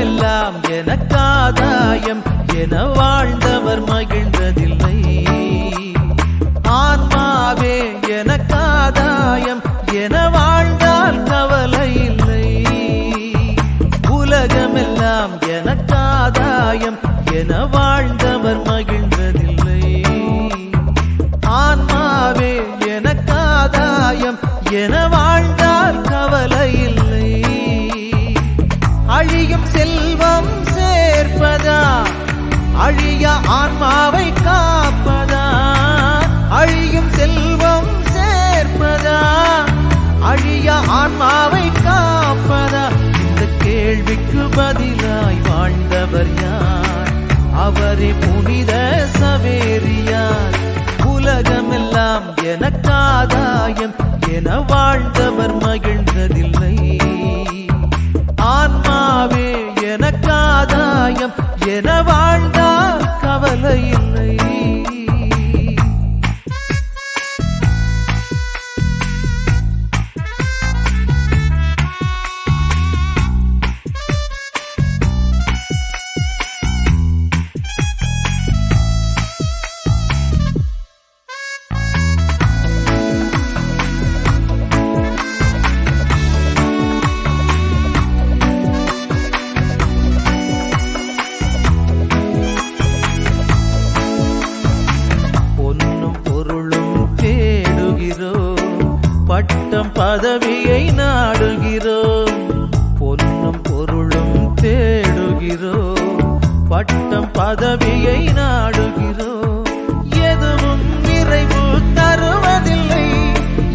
உலகமெல்லாம் எனக்காதாயம் என வாழ்ந்தவர் மகிழ்ந்ததில்லை. ஆன்மாவே எனக்காதாயம் என வாழ்ந்தால் கவலை இல்லை. உலகமெல்லாம் எனக்காதாயம் என வாழ்ந்தவர் மகிழ்ந்ததில்லை. ஆன்மாவே எனக்காதாயம் என வாழ்ந்தால் கவலை இல்லை. அழிய ஆன்மாவை காப்பதா? அழியும் செல்வம் சேர்ப்பதா? அழிய ஆன்மாவை காப்பதா? இந்த கேள்விக்கு பதிலாய் வாழ்ந்தவர் யார்? அவரே புனித சவேரியார். உலகமெல்லாம் எனக்காதாயம் என வாழ்ந்தவர் மகிழ் பட்டம் பதவியை நாடுகிறோம். பொன்னும் பொருளும் தேடுகிறோம். பட்டம் பதவியை நாடுகிறோம். எதுவும் நிறைவு தருவதில்லை.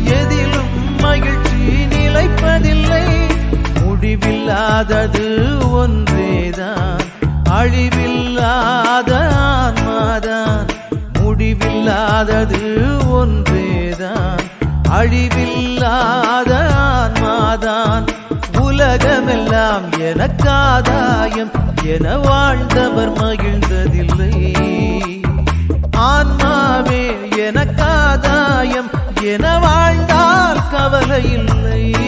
எதிலும் மகிழ்ச்சி நிலைப்பதில்லை. முடிவில்லாதது ஒன்றேதான். அழிவில்லாத ஆன்மாதான். முடிவில்லாதது ஒன்றேதான். அழிவில்லாத நான் உலகமெல்லாம் எனக்காதாயம் என வாழ்ந்தவர் மகிழ்ந்ததில்லை. ஆன்மாவே எனக்காதாயம் என வாழ்ந்தால் கவலை இல்லை.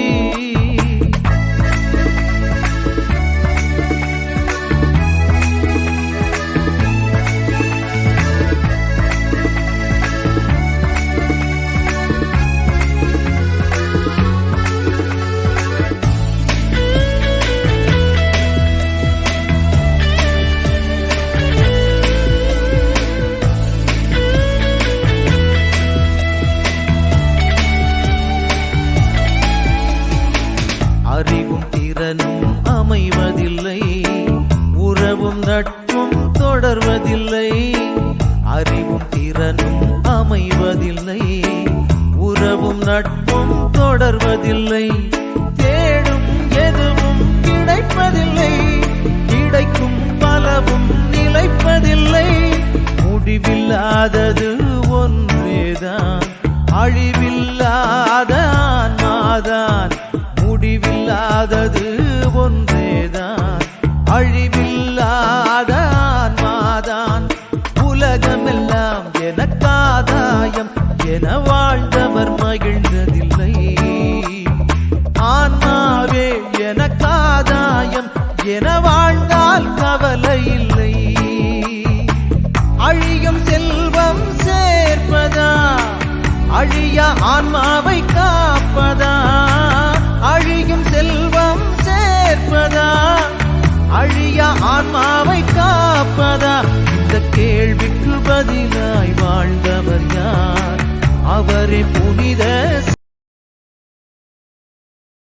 அறிவும் திறனும் அமைவதில்லை. உறவும் நட்பும் தொடர்வதில்லை. அறிவும் திறனும் அமைவதில்லை. உறவும் நட்பும் தொடர்வதில்லை. தேடும் எதுவும் கிடைப்பதில்லை. கிடைக்கும் பலவும் நிலைப்பதில்லை. முடிவில்லாதது ஒன்றேதான் அழிவில்லாத ஆன்மாதான் அழிவில்லாதது ஒன்றேதான். அழிவில்லாத ஆன்மாதான் உலகமெல்லாம் எனக்காதாயம் என வாழ்ந்தவர் மகிழ்ந்ததில்லை. ஆன்மாவே எனக்காதாயம் என வாழ்ந்தால் கவலை இல்லை. அழியும் செல்வம் சேர்ப்பதா? அழிய ஆன்மாவை காப்பதா? அழியும் செல்வம் அழிப்பதா அழிய ஆன்மாவை காப்பதா?